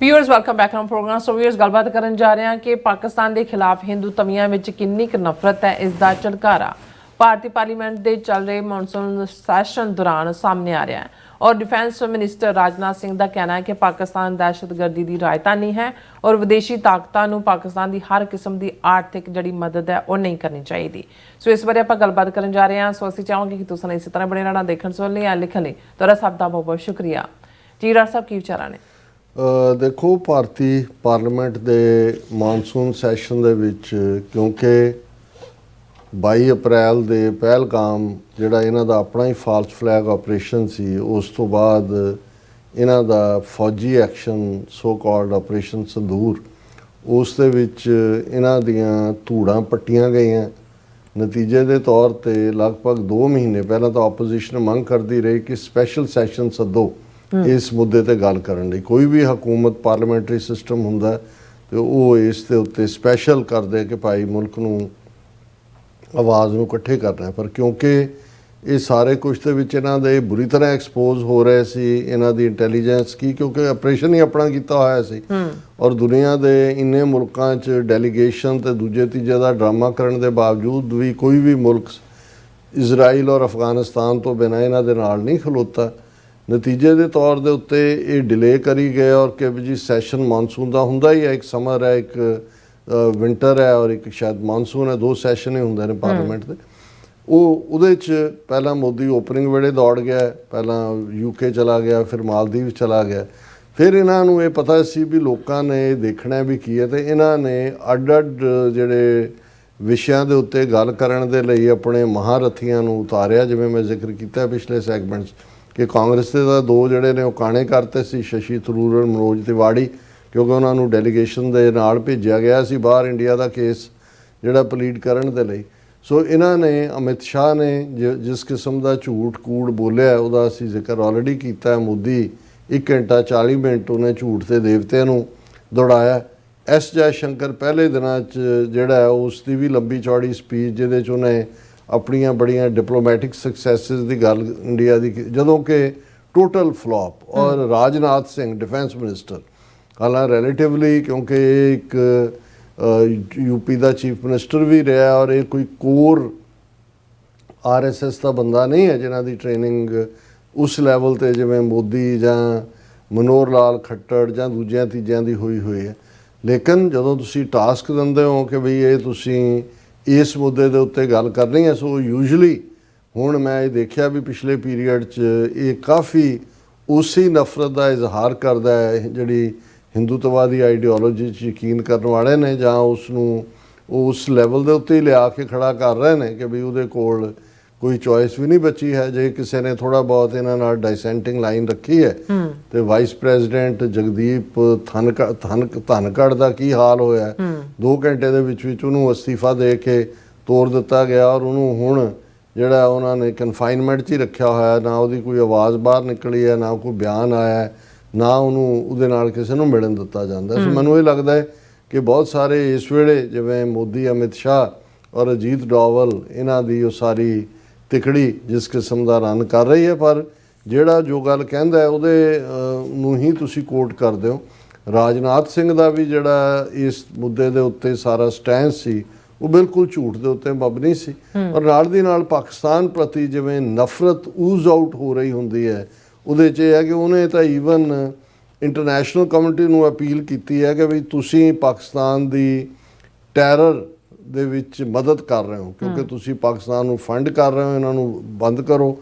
Viewers welcome back on program so viewers ਗੱਲਬਾਤ ਕਰਨ ਜਾ ਰਹੇ ਹਾਂ ਕਿ ਪਾਕਿਸਤਾਨ ਦੇ ਖਿਲਾਫ ਹਿੰਦੂ ਤਵੀਆਂ ਵਿੱਚ ਕਿੰਨੀ ਕੁ ਨਫ਼ਰਤ ਹੈ, ਇਸ ਦਾ ਝਲਕਾਰਾ ਭਾਰਤੀ ਪਾਰਲੀਮੈਂਟ ਦੇ ਚੱਲ ਰਹੇ ਮੌਨਸੂਨ ਸੈਸ਼ਨ ਦੌਰਾਨ ਸਾਹਮਣੇ ਆ ਰਿਹਾ ਹੈ। ਔਰ ਡਿਫੈਂਸ ਮਿਨਿਸਟਰ ਰਾਜਨਾਥ ਸਿੰਘ ਦਾ ਕਹਿਣਾ ਹੈ ਕਿ ਪਾਕਿਸਤਾਨ ਦਹਿਸ਼ਤਗਰਦੀ ਦੀ ਰਾਜਧਾਨੀ ਹੈ ਔਰ ਵਿਦੇਸ਼ੀ ਤਾਕਤਾਂ ਨੂੰ ਪਾਕਿਸਤਾਨ ਦੀ ਹਰ ਕਿਸਮ ਦੀ ਆਰਥਿਕ ਜਿਹੜੀ ਮਦਦ ਹੈ, ਉਹ ਨਹੀਂ ਕਰਨੀ ਚਾਹੀਦੀ। ਸੋ, ਇਸ ਬਾਰੇ ਆਪਾਂ ਗੱਲਬਾਤ ਕਰਨ ਜਾ ਰਹੇ ਹਾਂ। ਸੋ, ਅਸੀਂ ਚਾਹਾਂਗੇ ਕਿ ਤੁਸੀਂ ਇਸੇ ਤਰ੍ਹਾਂ ਬਣੇ ਰਹਿਣਾ ਦੇਖਣ ਸੁਣਨ ਲਈ ਜਾਂ ਲਿਖਣ ਲਈ। ਤੁਹਾਡਾ ਸਭ ਦਾ ਬਹੁਤ ਬਹੁਤ ਸ਼ੁਕਰੀਆ। ਜੀ, ਰਾਜ ਸਾਹਿਬ, ਕੀ ਵਿਚਾਰਾਂ ਨੇ ਦੇਖੋ, ਭਾਰਤੀ ਪਾਰਲੀਮੈਂਟ ਦੇ ਮਾਨਸੂਨ ਸੈਸ਼ਨ ਦੇ ਵਿੱਚ, ਕਿਉਂਕਿ 22 ਅਪ੍ਰੈਲ ਦੇ ਪਹਿਲਗਾਮ, ਜਿਹੜਾ ਇਹਨਾਂ ਦਾ ਆਪਣਾ ਹੀ ਫਾਲਸ ਫਲੈਗ ਆਪਰੇਸ਼ਨ ਸੀ, ਉਸ ਤੋਂ ਬਾਅਦ ਇਹਨਾਂ ਦਾ ਫੌਜੀ action so called operation Sindoor ਉਸ ਦੇ ਵਿੱਚ ਇਹਨਾਂ ਦੀਆਂ ਧੂੜਾਂ ਪੱਟੀਆਂ ਗਈਆਂ। ਨਤੀਜੇ ਦੇ ਤੌਰ ਤੇ ਲਗਭਗ 2 ਮਹੀਨੇ ਪਹਿਲਾਂ ਤਾਂ ਆਪੋਜੀਸ਼ਨ ਮੰਗ ਕਰਦੀ ਰਹੀ ਕਿ ਸਪੈਸ਼ਲ ਸੈਸ਼ਨ ਸੱਦੋ। ਇਸ ਮੁੱਦੇ ਤੇ ਗੱਲ ਕਰਨ ਲਈ। ਕੋਈ ਵੀ ਹਕੂਮਤ ਪਾਰਲੀਮੈਂਟਰੀ ਸਿਸਟਮ ਹੁੰਦਾ ਤੇ ਉਹ ਇਸ ਦੇ ਉੱਤੇ ਸਪੈਸ਼ਲ ਕਰਦੇ ਕਿ ਭਾਈ ਮੁਲਕ ਨੂੰ ਆਵਾਜ਼ ਨੂੰ ਇਕੱਠੇ ਕਰਨਾ। ਪਰ ਕਿਉਂਕਿ ਇਹ ਸਾਰੇ ਕੁਝ ਦੇ ਵਿੱਚ ਇਹਨਾਂ ਦੇ ਬੁਰੀ ਤਰ੍ਹਾਂ ਐਕਸਪੋਜ਼ ਹੋ ਰਹੇ ਸੀ ਇਹਨਾਂ ਦੀ ਇੰਟੈਲੀਜੈਂਸ ਕੀ ਕਿਉਂਕਿ ਆਪਰੇਸ਼ਨ ਹੀ ਆਪਣਾ ਕੀਤਾ ਹੋਇਆ ਸੀ। ਔਰ ਦੁਨੀਆ ਦੇ ਇੰਨੇ ਮੁਲਕਾਂ 'ਚ ਡੈਲੀਗੇਸ਼ਨ ਤੇ ਦੂਜੇ ਤੀਜੇ ਦਾ ਡਰਾਮਾ ਕਰਨ ਦੇ ਬਾਵਜੂਦ ਵੀ ਕੋਈ ਵੀ ਮੁਲਕ ਇਜ਼ਰਾਈਲ ਔਰ ਅਫਗਾਨਿਸਤਾਨ ਤੋਂ ਬਿਨਾਂ ਇਹਨਾਂ ਦੇ ਨਾਲ ਨਹੀਂ ਖਲੋਤਾ। ਨਤੀਜੇ ਦੇ ਤੌਰ ਦੇ ਉੱਤੇ ਇਹ ਡਿਲੇ ਕਰੀ ਗਏ ਔਰ ਕਿ ਵੀ ਜੀ ਸੈਸ਼ਨ ਮੌਨਸੂਨ ਦਾ ਹੁੰਦਾ ਹੀ ਹੈ ਇੱਕ ਸਮਰ ਹੈ ਇੱਕ ਵਿੰਟਰ ਹੈ ਔਰ ਇੱਕ ਸ਼ਾਇਦ ਮੌਨਸੂਨ ਹੈ ਦੋ ਸੈਸ਼ਨ ਹੀ ਹੁੰਦੇ ਨੇ ਪਾਰਲੀਮੈਂਟ ਦੇ। ਉਹ ਉਹਦੇ ਚ ਪਹਿਲਾਂ ਮੋਦੀ ਓਪਨਿੰਗ ਵੇਲੇ ਦੌੜ ਗਿਆ ਪਹਿਲਾਂ ਯੂਕੇ ਚਲਾ ਗਿਆ ਫਿਰ ਮਾਲਦੀਵ ਚਲਾ ਗਿਆ। ਫਿਰ ਇਹਨਾਂ ਨੂੰ ਇਹ ਪਤਾ ਸੀ ਵੀ ਲੋਕਾਂ ਨੇ ਇਹ ਦੇਖਣਾ ਵੀ ਕੀ ਹੈ ਤੇ ਇਹਨਾਂ ਨੇ ਅੱਡ-ਅੱਡ ਜਿਹੜੇ ਵਿਸ਼ਿਆਂ ਦੇ ਉੱਤੇ ਗੱਲ ਕਰਨ ਦੇ ਲਈ ਆਪਣੇ ਮਹਾਰਥੀਆਂ ਨੂੰ ਉਤਾਰਿਆ ਜਿਵੇਂ ਮੈਂ ਜ਼ਿਕਰ ਕੀਤਾ ਪਿਛਲੇ ਸੈਗਮੈਂਟਸ ਕਿ ਕਾਂਗਰਸ ਦੇ ਤਾਂ ਦੋ ਜਿਹੜੇ ਨੇ ਉਹ ਕਾਣੇ ਕਰਤੇ ਸੀ, ਸ਼ਸ਼ੀ ਥਰੂਰ ਔਰ ਮਨੋਜ ਤਿਵਾੜੀ, ਕਿਉਂਕਿ ਉਹਨਾਂ ਨੂੰ ਡੈਲੀਗੇਸ਼ਨ ਦੇ ਨਾਲ ਭੇਜਿਆ ਗਿਆ ਸੀ ਬਾਹਰ ਇੰਡੀਆ ਦਾ ਕੇਸ ਜਿਹੜਾ ਪਲੀਟ ਕਰਨ ਦੇ ਲਈ। ਸੋ ਇਹਨਾਂ ਨੇ, ਅਮਿਤ ਸ਼ਾਹ ਨੇ ਜਿਸ ਕਿਸਮ ਦਾ ਝੂਠ ਕੂੜ ਬੋਲਿਆ, ਉਹਦਾ ਅਸੀਂ ਜ਼ਿਕਰ ਆਲਰੇਡੀ ਕੀਤਾ ਹੈ। ਮੋਦੀ 1 ਘੰਟਾ 40 ਮਿੰਟ ਉਹਨੇ ਝੂਠ ਤੇ ਦੇਵਤਿਆਂ ਨੂੰ ਦੌੜਾਇਆ। ਐਸ ਜੈ ਸ਼ੰਕਰ ਪਹਿਲੇ ਦਿਨਾਂ 'ਚ ਜਿਹੜਾ ਉਸ ਦੀ ਵੀ ਲੰਬੀ ਚੌੜੀ ਸਪੀਚ ਜਿਹਦੇ 'ਚ ਉਹਨੇ ਆਪਣੀਆਂ ਬੜੀਆਂ ਡਿਪਲੋਮੈਟਿਕ ਸਕਸੈਸਸ ਦੀ ਗੱਲ ਇੰਡੀਆ ਦੀ ਜਦੋਂ ਕਿ ਟੋਟਲ ਫਲॉप ਔਰ ਰਾਜਨਾਥ ਸਿੰਘ ਡਿਫੈਂਸ ਮਿਨਿਸਟਰ ਹਾਲਾਂ ਰਿਲੇਟਿਵਲੀ ਕਿਉਂਕਿ ਇੱਕ ਯੂਪੀ ਦਾ ਚੀਫ ਮਿਨਿਸਟਰ ਵੀ ਰਿਹਾ ਔਰ ਇਹ ਕੋਈ ਕੋਰ ਆਰਐਸਐਸ ਦਾ ਬੰਦਾ ਨਹੀਂ ਹੈ ਜਿਨ੍ਹਾਂ ਦੀ ਟ੍ਰੇਨਿੰਗ ਉਸ ਲੈਵਲ ਤੇ ਜਿਵੇਂ ਮੋਦੀ ਜਾਂ ਮਨੋਹਰ ਲਾਲ ਖੱਟੜ ਜਾਂ ਦੂਜਿਆਂ ਤੀਜਿਆਂ ਦੀ ਹੋਈ ਹੋਈ ਹੈ। ਲੇਕਿਨ ਜਦੋਂ ਤੁਸੀਂ ਟਾਸਕ ਦਿੰਦੇ ਹੋ ਕਿ ਵੀ ਇਹ ਤੁਸੀਂ ਇਸ ਮੁੱਦੇ ਦੇ ਉੱਤੇ ਗੱਲ ਕਰਨੀ ਹੈ। ਸੋ ਯੂਜੂਲੀ ਹੁਣ ਮੈਂ ਇਹ ਦੇਖਿਆ ਵੀ ਪਿਛਲੇ ਪੀਰੀਅਡ 'ਚ ਇਹ ਕਾਫੀ ਉਸੇ ਨਫ਼ਰਤ ਦਾ ਇਜ਼ਹਾਰ ਕਰਦਾ ਹੈ ਜਿਹੜੀ ਹਿੰਦੂਤਵਾਦੀ ਆਈਡੀਓਲੋਜੀ 'ਚ ਯਕੀਨ ਕਰਨ ਵਾਲੇ ਨੇ ਜਾਂ ਉਸ ਨੂੰ ਉਹ ਉਸ ਲੈਵਲ ਦੇ ਉੱਤੇ ਹੀ ਲਿਆ ਕੇ ਖੜਾ ਕਰ ਰਹੇ ਨੇ ਕਿ ਵੀ ਉਹਦੇ ਕੋਲ ਕੋਈ ਚੋਇਸ ਵੀ ਨਹੀਂ ਬਚੀ ਹੈ। ਜੇ ਕਿਸੇ ਨੇ ਥੋੜਾ ਬਹੁਤ ਇਹਨਾਂ ਨਾਲ ਡਾਈਸੈਂਟਿੰਗ ਲਾਈਨ ਰੱਖੀ ਹੈ। ਤੇ ਵਾਈਸ ਪ੍ਰੈਜ਼ੀਡੈਂਟ ਜਗਦੀਪ ਥਨਕ ਥਨਕ ਧਨਕੜ ਦਾ ਕੀ ਹਾਲ ਹੋਇਆ? 2 ਘੰਟੇ ਦੇ ਵਿੱਚ ਵਿੱਚ ਉਹਨੂੰ ਅਸਤੀਫਾ ਦੇ ਕੇ ਤੋੜ ਦਿੱਤਾ ਗਿਆ ਔਰ ਉਹਨੂੰ ਹੁਣ ਜਿਹੜਾ ਉਹਨਾਂ ਨੇ ਕਨਫਾਈਨਮੈਂਟ 'ਚ ਹੀ ਰੱਖਿਆ ਹੋਇਆ ਨਾ ਉਹਦੀ ਕੋਈ ਆਵਾਜ਼ ਬਾਹਰ ਨਿਕਲੀ ਹੈ ਨਾ ਕੋਈ ਬਿਆਨ ਆਇਆ ਹੈ, ਨਾ ਉਹਨੂੰ ਉਹਦੇ ਨਾਲ ਕਿਸੇ ਨੂੰ ਮਿਲਣ ਦਿੱਤਾ ਜਾਂਦਾ। ਸੋ ਮੈਨੂੰ ਇਹ ਲੱਗਦਾ ਹੈ ਕਿ ਬਹੁਤ ਸਾਰੇ ਇਸ ਵੇਲੇ ਜਿਵੇਂ ਮੋਦੀ ਅਮਿਤ ਸ਼ਾਹ ਔਰ ਅਜੀਤ ਡੋਵਲ ਇਹਨਾਂ ਦੀ ਉਹ ਸਾਰੀ ਤਿਕੜੀ ਜਿਸ ਕਿਸਮ ਦਾ ਰਨ ਕਰ ਰਹੀ ਹੈ ਪਰ ਜਿਹੜਾ ਜੋ ਗੱਲ ਕਹਿੰਦਾ ਉਹਦੇ ਨੂੰ ਹੀ ਤੁਸੀਂ ਕੋਟ ਕਰਦੇ ਹੋ। ਰਾਜਨਾਥ ਸਿੰਘ ਦਾ ਵੀ ਜਿਹੜਾ ਇਸ ਮੁੱਦੇ ਦੇ ਉੱਤੇ ਸਾਰਾ ਸਟੈਂਡ ਸੀ ਉਹ ਬਿਲਕੁਲ ਝੂਠ ਦੇ ਉੱਤੇ ਮਬਨੀ ਸੀ। ਔਰ ਨਾਲ ਦੀ ਨਾਲ ਪਾਕਿਸਤਾਨ ਪ੍ਰਤੀ ਜਿਵੇਂ ਨਫ਼ਰਤ ਊਜ਼ ਆਊਟ ਹੋ ਰਹੀ ਹੁੰਦੀ ਹੈ ਉਹਦੇ 'ਚ ਇਹ ਹੈ ਕਿ ਉਹਨੇ ਤਾਂ ਈਵਨ ਇੰਟਰਨੈਸ਼ਨਲ ਕਮਿਊਨਿਟੀ ਨੂੰ ਅਪੀਲ ਕੀਤੀ ਹੈ ਕਿ ਵੀ ਤੁਸੀਂ ਪਾਕਿਸਤਾਨ ਦੀ ਟੈਰਰ ਦੇ ਵਿੱਚ ਮਦਦ ਕਰ ਰਹੇ ਹੋ ਕਿਉਂਕਿ ਤੁਸੀਂ ਪਾਕਿਸਤਾਨ ਨੂੰ ਫੰਡ ਕਰ ਰਹੇ ਹੋ ਇਹਨਾਂ ਨੂੰ ਬੰਦ ਕਰੋ।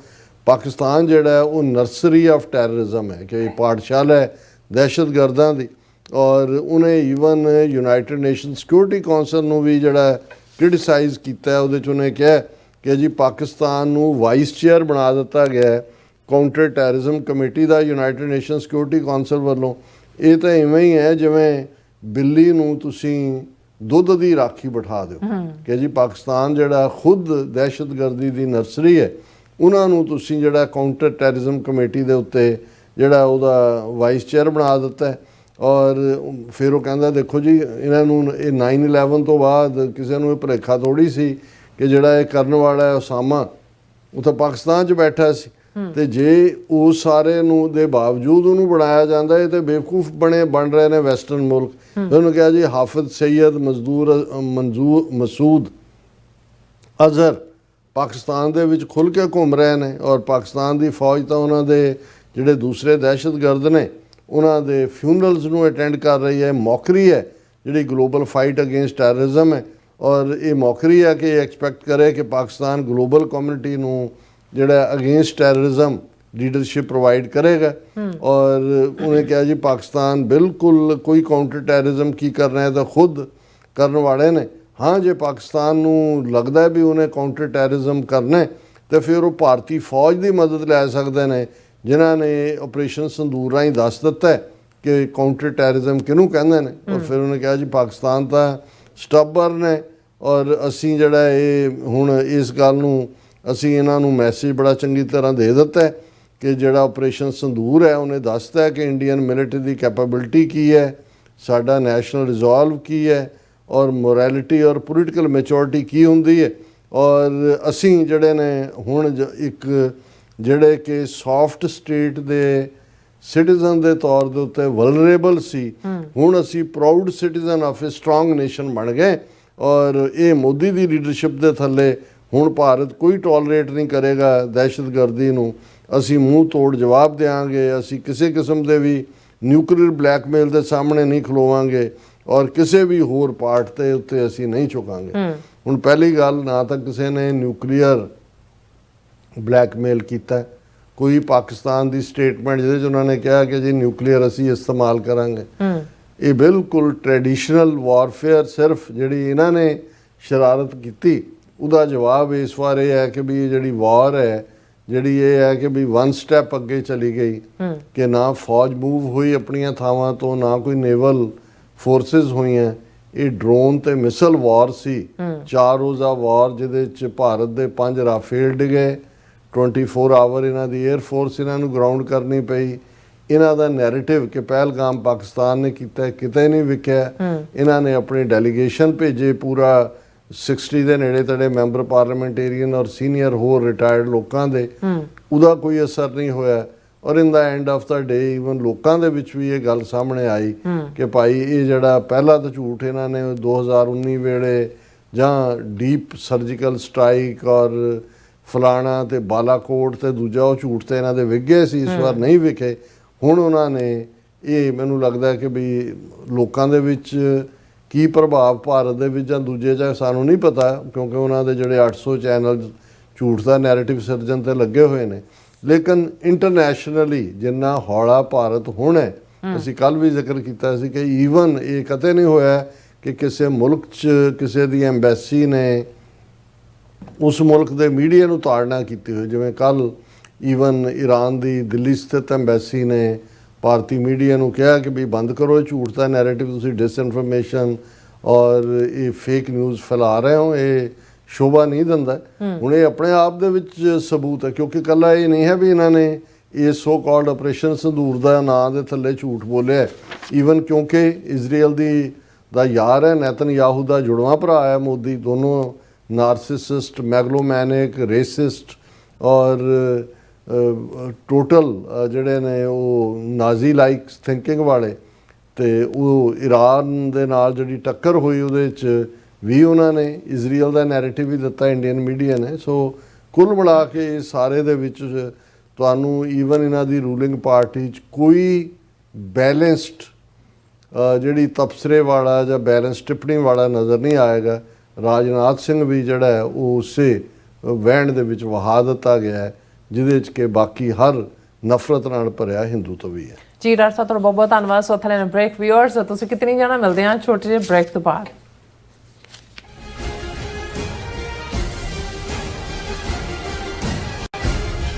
ਪਾਕਿਸਤਾਨ ਜਿਹੜਾ ਉਹ ਨਰਸਰੀ ਆਫ ਟੈਰਰਿਜ਼ਮ ਹੈ ਕਿ ਇਹ ਪਾਠਸ਼ਾਲਾ ਹੈ ਦਹਿਸ਼ਤਗਰਦਾਂ ਦੀ। ਔਰ ਉਹਨੇ even United Nation Security Council ਨੂੰ ਵੀ ਜਿਹੜਾ ਕ੍ਰਿਟਿਸਾਈਜ਼ ਕੀਤਾ ਉਹਦੇ ਚ ਉਹਨੇ ਕਿਹਾ ਕਿ ਜੀ ਪਾਕਿਸਤਾਨ ਨੂੰ ਵਾਈਸ ਚੇਅਰ ਬਣਾ ਦਿੱਤਾ ਗਿਆ ਹੈ ਕਾਊਂਟਰ ਟੈਰਰਿਜ਼ਮ ਕਮੇਟੀ ਦਾ ਯੂਨਾਈਟਿਡ ਨੇਸ਼ਨ ਸਿਕਿਉਰਿਟੀ ਕੌਂਸਲ ਵੱਲੋਂ। ਇਹ ਤਾਂ ਇਵੇਂ ਹੀ ਹੈ ਜਿਵੇਂ ਬਿੱਲੀ ਨੂੰ ਤੁਸੀਂ ਦੁੱਧ ਦੀ ਰਾਖੀ ਬਿਠਾ ਦਿਓ। ਕਿ ਜੀ ਪਾਕਿਸਤਾਨ ਜਿਹੜਾ ਖੁਦ ਦਹਿਸ਼ਤਗਰਦੀ ਦੀ ਨਰਸਰੀ ਹੈ ਉਹਨਾਂ ਨੂੰ ਤੁਸੀਂ ਜਿਹੜਾ ਕਾਊਂਟਰ ਟੈਰਰਿਜ਼ਮ ਕਮੇਟੀ ਦੇ ਉੱਤੇ ਜਿਹੜਾ ਉਹਦਾ ਵਾਈਸ ਚੇਅਰ ਬਣਾ ਦਿੱਤਾ ਹੈ। ਔਰ ਫਿਰ ਉਹ ਕਹਿੰਦਾ ਦੇਖੋ ਜੀ ਇਹਨਾਂ ਨੂੰ ਇਹ 9/11 ਤੋਂ ਬਾਅਦ ਕਿਸੇ ਨੂੰ ਇਹ ਭੁਲੇਖਾ ਥੋੜੀ ਸੀ ਕਿ ਜਿਹੜਾ ਇਹ ਕਰਨ ਵਾਲਾ ਹੈ ਉਸਾਮਾ ਉਹ ਤਾਂ ਪਾਕਿਸਤਾਨ 'ਚ ਬੈਠਾ ਸੀ। ਤੇ ਜੇ ਉਹ ਸਾਰੇ ਨੂੰ ਦੇ ਬਾਵਜੂਦ ਉਹਨੂੰ ਬਣਾਇਆ ਜਾਂਦਾ ਹੈ ਤੇ ਬੇਵਕੂਫ ਬਣੇ ਬਣ ਰਹੇ ਨੇ ਵੈਸਟਰਨ ਮੁਲਕ। ਉਹਨੂੰ ਕਿਹਾ ਜੀ ਹਾਫਿਜ਼ ਸੈਯਦ ਮਜ਼ਦੂਰ ਮਨਜ਼ੂਰ ਮਸੂਦ ਅਜ਼ਹਰ ਪਾਕਿਸਤਾਨ ਦੇ ਵਿੱਚ ਖੁੱਲ ਕੇ ਘੁੰਮ ਰਹੇ ਨੇ ਔਰ ਪਾਕਿਸਤਾਨ ਦੀ ਫੌਜ ਤਾਂ ਉਹਨਾਂ ਦੇ ਜਿਹੜੇ ਦੂਸਰੇ ਦਹਿਸ਼ਤਗਰਦ ਨੇ ਉਹਨਾਂ ਦੇ ਫਿਊਨਰਲਸ ਨੂੰ ਅਟੈਂਡ ਕਰ ਰਹੀ ਹੈ ਮੌਕਰੀ ਹੈ ਜਿਹੜੀ ਗਲੋਬਲ ਫਾਈਟ ਅਗੇਂਸਟ ਟੈਰਰਿਜ਼ਮ ਹੈ ਔਰ ਇਹ ਮੌਕਰੀ ਹੈ ਕਿ ਐਕਸਪੈਕਟ ਕਰੇ ਕਿ ਪਾਕਿਸਤਾਨ ਗਲੋਬਲ ਕਮਿਊਨਿਟੀ ਨੂੰ ਜਿਹੜਾ ਅਗੇਂਸਟ ਟੈਰਰਿਜ਼ਮ ਲੀਡਰਸ਼ਿਪ ਪ੍ਰੋਵਾਈਡ ਕਰੇਗਾ ਔਰ ਉਹਨੇ ਕਿਹਾ ਜੀ ਪਾਕਿਸਤਾਨ ਬਿਲਕੁਲ ਕੋਈ ਕਾਊਂਟਰ ਟੈਰਰਿਜ਼ਮ ਕੀ ਕਰਨਾ ਹੈ ਤਾਂ ਖੁਦ ਕਰਨ ਵਾਲੇ ਨੇ ਹਾਂ ਜੇ ਪਾਕਿਸਤਾਨ ਨੂੰ ਲੱਗਦਾ ਵੀ ਉਹਨੇ ਕਾਊਂਟਰ ਟੈਰਰਿਜ਼ਮ ਕਰਨਾ ਹੈ ਤੇ ਫਿਰ ਉਹ ਭਾਰਤੀ ਫੌਜ ਦੀ ਮਦਦ ਲੈ ਸਕਦੇ ਨੇ ਜਿਨ੍ਹਾਂ ਨੇ ਆਪਰੇਸ਼ਨ ਸੰਦੂਰ ਰਾਹੀਂ ਦੱਸ ਦਿੱਤਾ ਹੈ ਕਿ ਕਾਊਂਟਰ ਟੈਰਰਿਜ਼ਮ ਕਿਹਨੂੰ ਕਹਿੰਦੇ ਨੇ। ਔਰ ਫਿਰ ਉਹਨੇ ਕਿਹਾ ਜੀ ਪਾਕਿਸਤਾਨ ਤਾਂ ਸਟੱਬਰਨ ਹੈ ਔਰ ਅਸੀਂ ਜਿਹੜਾ ਇਹ ਹੁਣ ਇਸ ਗੱਲ ਨੂੰ ਅਸੀਂ ਇਹਨਾਂ ਨੂੰ ਮੈਸੇਜ ਬੜਾ ਚੰਗੀ ਤਰ੍ਹਾਂ ਦੇ ਦਿੱਤਾ ਕਿ ਜਿਹੜਾ ਆਪਰੇਸ਼ਨ ਸੰਦੂਰ ਹੈ ਉਹਨੇ ਦੱਸਤਾ ਹੈ ਕਿ ਇੰਡੀਅਨ ਮਿਲਟਰੀ ਦੀ ਕੈਪੇਬਿਲਿਟੀ ਕੀ ਹੈ ਸਾਡਾ ਨੈਸ਼ਨਲ ਰਿਜ਼ੋਲਵ ਕੀ ਹੈ ਔਰ ਮੋਰੈਲਿਟੀ ਔਰ ਪੋਲੀਟੀਕਲ ਮੈਚੁਰਿਟੀ ਕੀ ਹੁੰਦੀ ਹੈ? ਔਰ ਅਸੀਂ ਜਿਹੜੇ ਨੇ ਹੁਣ ਇੱਕ ਜਿਹੜੇ ਕਿ ਸੌਫਟ ਸਟੇਟ ਦੇ ਸਿਟੀਜ਼ਨ ਦੇ ਤੌਰ ਦੇ ਉੱਤੇ ਵਲਨਰੇਬਲ ਸੀ ਹੁਣ ਅਸੀਂ proud citizen of a strong nation ਬਣ ਗਏ ਔਰ ਇਹ ਮੋਦੀ ਦੀ ਲੀਡਰਸ਼ਿਪ ਦੇ ਥੱਲੇ ਹੁਣ ਭਾਰਤ ਕੋਈ ਟੋਲਰੇਟ ਨਹੀਂ ਕਰੇਗਾ ਦਹਿਸ਼ਤਗਰਦੀ ਨੂੰ। ਅਸੀਂ ਮੂੰਹ ਤੋੜ ਜਵਾਬ ਦੇਵਾਂਗੇ ਅਸੀਂ ਕਿਸੇ ਕਿਸਮ ਦੇ ਵੀ ਨਿਊਕਲੀਅਰ ਬਲੈਕਮੇਲ ਦੇ ਸਾਹਮਣੇ ਨਹੀਂ ਖਲੋਵਾਂਗੇ। ਔਰ ਕਿਸੇ ਵੀ ਹੋਰ ਪਾਰਟ ਤੇ ਉੱਤੇ ਅਸੀਂ ਨਹੀਂ ਝੁਕਾਂਗੇ। ਹੁਣ ਪਹਿਲੀ ਗੱਲ ਨਾ ਤਾਂ ਕਿਸੇ ਨੇ ਨਿਊਕਲੀਅਰ ਬਲੈਕਮੇਲ ਕੀਤਾ। ਕੋਈ ਪਾਕਿਸਤਾਨ ਦੀ ਸਟੇਟਮੈਂਟ ਜਿਹਦੇ 'ਚ ਉਹਨਾਂ ਨੇ ਕਿਹਾ ਕਿ ਜੀ ਨਿਊਕਲੀਅਰ ਅਸੀਂ ਇਸਤੇਮਾਲ ਕਰਾਂਗੇ। ਇਹ ਬਿਲਕੁਲ ਟ੍ਰੈਡੀਸ਼ਨਲ ਵਾਰਫੇਅਰ ਸਿਰਫ ਜਿਹੜੀ ਇਹਨਾਂ ਨੇ ਸ਼ਰਾਰਤ ਕੀਤੀ ਉਹਦਾ ਜਵਾਬ ਇਸ ਵਾਰ ਇਹ ਹੈ ਕਿ ਵੀ ਇਹ ਜਿਹੜੀ ਵਾਰ ਹੈ ਜਿਹੜੀ ਇਹ ਹੈ ਕਿ ਵੀ ਵਨ ਸਟੈਪ ਅੱਗੇ ਚਲੀ ਗਈ ਕਿ ਨਾ ਫੌਜ ਮੂਵ ਹੋਈ ਆਪਣੀਆਂ ਥਾਵਾਂ ਤੋਂ ਨਾ ਕੋਈ ਨੇਵਲ ਫੋਰਸਸ ਹੋਈਆਂ। ਇਹ ਡਰੋਨ ਤੇ ਮਿਸਲ ਵਾਰ ਸੀ। ਚਾਰ ਰੋਜ਼ਾ ਵਾਰ ਜਿਹਦੇ ਚ ਭਾਰਤ ਦੇ ਪੰਜ ਰਾਫੇਲ ਡਿਗੇ 24 ਆਵਰ ਇਹਨਾਂ ਦੀ 에ਅਰ ਫੋਰਸ ਇਹਨਾਂ ਨੂੰ ਗਰਾਊਂਡ ਕਰਨੀ ਪਈ। ਇਹਨਾਂ ਦਾ ਨੈਰੇਟਿਵ ਕਿ ਪਹਿਲਗਾਮ ਪਾਕਿਸਤਾਨ ਨੇ ਕੀਤਾ ਕਿਤੇ ਨਹੀਂ ਵਿਕਿਆ ਇਹਨਾਂ ਨੇ ਆਪਣੀ ਡੈਲੀਗੇਸ਼ਨ ਭੇਜੇ ਪੂਰਾ 60 ਦੇ ਨੇੜੇ ਤੇੜੇ ਮੈਂਬਰ ਪਾਰਲੀਮੈਂਟੇਰੀਅਨ ਔਰ ਸੀਨੀਅਰ ਹੋਰ ਰਿਟਾਇਰਡ ਲੋਕਾਂ ਦੇ। ਉਹਦਾ ਕੋਈ ਅਸਰ ਨਹੀਂ ਹੋਇਆ। ਔਰ in the end of the day even ਲੋਕਾਂ ਦੇ ਵਿੱਚ ਵੀ ਇਹ ਗੱਲ ਸਾਹਮਣੇ ਆਈ ਕਿ ਭਾਈ ਇਹ ਜਿਹੜਾ ਪਹਿਲਾ ਤਾਂ ਝੂਠ ਇਹਨਾਂ ਨੇ 2019 ਵੇਲੇ ਜਾਂ ਡੀਪ ਸਰਜੀਕਲ ਸਟ੍ਰਾਈਕ ਔਰ ਫਲਾਣਾ ਤੇ ਬਾਲਾਕੋਟ ਤੇ ਦੂਜਾ ਉਹ ਝੂਠ ਤੇ ਇਹਨਾਂ ਦੇ ਵਿਗੇ ਸੀ ਇਸ ਵਾਰ ਨਹੀਂ ਵਿਖੇ। ਹੁਣ ਉਹਨਾਂ ਨੇ ਇਹ ਮੈਨੂੰ ਲੱਗਦਾ ਕਿ ਵੀ ਲੋਕਾਂ ਦੇ ਵਿੱਚ ਕੀ ਪ੍ਰਭਾਵ ਭਾਰਤ ਦੇ ਵਿੱਚ ਜਾਂ ਦੂਜੇ ਚ ਸਾਨੂੰ ਨਹੀਂ ਪਤਾ ਕਿਉਂਕਿ ਉਹਨਾਂ ਦੇ ਜਿਹੜੇ 800 ਚੈਨਲ ਝੂਠ ਦਾ ਨੈਰੇਟਿਵ ਸਿਰਜਣ ਤੇ ਲੱਗੇ ਹੋਏ ਨੇ। ਲੇਕਿਨ ਇੰਟਰਨੈਸ਼ਨਲੀ ਜਿੰਨਾ ਹੌਲਾ ਭਾਰਤ ਹੁਣ ਹੈ, ਅਸੀਂ ਕੱਲ ਵੀ ਜ਼ਿਕਰ ਕੀਤਾ ਸੀ ਕਿ ਈਵਨ ਇਹ ਕਦੇ ਨਹੀਂ ਹੋਇਆ ਕਿ ਕਿਸੇ ਮੁਲਕ 'ਚ ਕਿਸੇ ਦੀ ਐਮਬੈਸੀ ਨੇ ਉਸ ਮੁਲਕ ਦੇ ਮੀਡੀਆ ਨੂੰ ਤਾੜਨਾ ਕੀਤੀ ਹੋਈ, ਜਿਵੇਂ ਕੱਲ ਈਵਨ ਈਰਾਨ ਦੀ ਦਿੱਲੀ ਸਥਿਤ ਐਮਬੈਸੀ ਨੇ ਭਾਰਤੀ ਮੀਡੀਆ ਨੂੰ ਕਿਹਾ ਕਿ ਵੀ ਬੰਦ ਕਰੋ, ਇਹ ਝੂਠ ਦਾ ਨੈਰੇਟਿਵ ਤੁਸੀਂ ਡਿਸਇਨਫੋਰਮੇਸ਼ਨ ਔਰ ਇਹ ਫੇਕ ਨਿਊਜ਼ ਫੈਲਾ ਰਹੇ ਹੋ, ਇਹ ਸ਼ੋਭਾ ਨਹੀਂ ਦਿੰਦਾ। ਹੁਣ ਇਹ ਆਪਣੇ ਆਪ ਦੇ ਵਿੱਚ ਸਬੂਤ ਹੈ ਕਿਉਂਕਿ ਕੱਲਾ ਇਹ ਨਹੀਂ ਹੈ ਵੀ ਇਹਨਾਂ ਨੇ ਇਹ ਸੋ ਕਾਲਡ ਆਪਰੇਸ਼ਨ ਸੰਦੂਰ ਦਾ ਨਾਂ ਦੇ ਥੱਲੇ ਝੂਠ ਬੋਲਿਆ ਈਵਨ ਕਿਉਂਕਿ ਇਜ਼ਰਾਈਲ ਦੀ ਦਾ ਯਾਰ ਹੈ ਨੈਤਨਯਾਹੂ ਦਾ ਜੁੜਵਾ ਭਰਾ ਹੈ ਮੋਦੀ ਦੋਨੋਂ ਨਾਰਸਿਸਿਸਟ ਮੈਗਲੋਮੈਨਿਕ ਰੇਸਿਸਟ ਔਰ ਟੋਟਲ ਜਿਹੜੇ ਨੇ ਉਹ ਨਾਜ਼ੀ ਲਾਈਕ ਥਿੰਕਿੰਗ ਵਾਲੇ ਤੇ ਉਹ ਈਰਾਨ ਦੇ ਨਾਲ ਜਿਹੜੀ ਟੱਕਰ ਹੋਈ ਉਹਦੇ ਚ ਵੀ ਉਹਨਾਂ ਨੇ ਇਜ਼ਰਾਈਲ ਦਾ ਨੈਰੇਟਿਵ ਵੀ ਦਿੱਤਾ ਇੰਡੀਅਨ ਮੀਡੀਆ ਨੇ। ਸੋ ਕੁੱਲ ਮਿਲਾ ਕੇ ਇਹ ਸਾਰੇ ਦੇ ਵਿੱਚ, ਤੁਹਾਨੂੰ ਈਵਨ ਇਹਨਾਂ ਦੀ ਰੂਲਿੰਗ ਪਾਰਟੀ ਚ ਕੋਈ ਬੈਲੈਂਸਡ ਜਿਹੜੀ ਤਬਸਰੇ ਵਾਲਾ ਜਾਂ ਬੈਲੈਂਸ ਟਿੱਪਣੀ ਵਾਲਾ ਨਜ਼ਰ ਨਹੀਂ ਆਏਗਾ। ਰਾਜਨਾਥ ਸਿੰਘ ਵੀ ਜਿਹੜਾ ਹੈ, ਉਹ ਉਸੇ ਵਹਿਣ ਦੇ ਵਿੱਚ ਵਹਾ ਦਿੱਤਾ ਗਿਆ ਹੈ, ਜਿਹਦੇ ਚ ਕਿ ਬਾਕੀ ਹਰ ਨਫ਼ਰਤ ਨਾਲ ਭਰਿਆ ਹਿੰਦੂਤਵ ਵੀ ਹੈ। ਜੀ, ਡਾਕਟਰ ਸਾਹਿਬ, ਤੁਹਾਡਾ ਬਹੁਤ ਬਹੁਤ ਧੰਨਵਾਦ। ਸੋ ਥਲੇ ਬ੍ਰੇਕ ਵਿਊਅਰਸ ਤੁਸੀਂ ਕਿਤਨੀ ਜਾਣਾ, ਮਿਲਦੇ ਹਾਂ ਛੋਟੇ ਜਿਹੇ ਬ੍ਰੇਕ ਤੋਂ ਬਾਅਦ।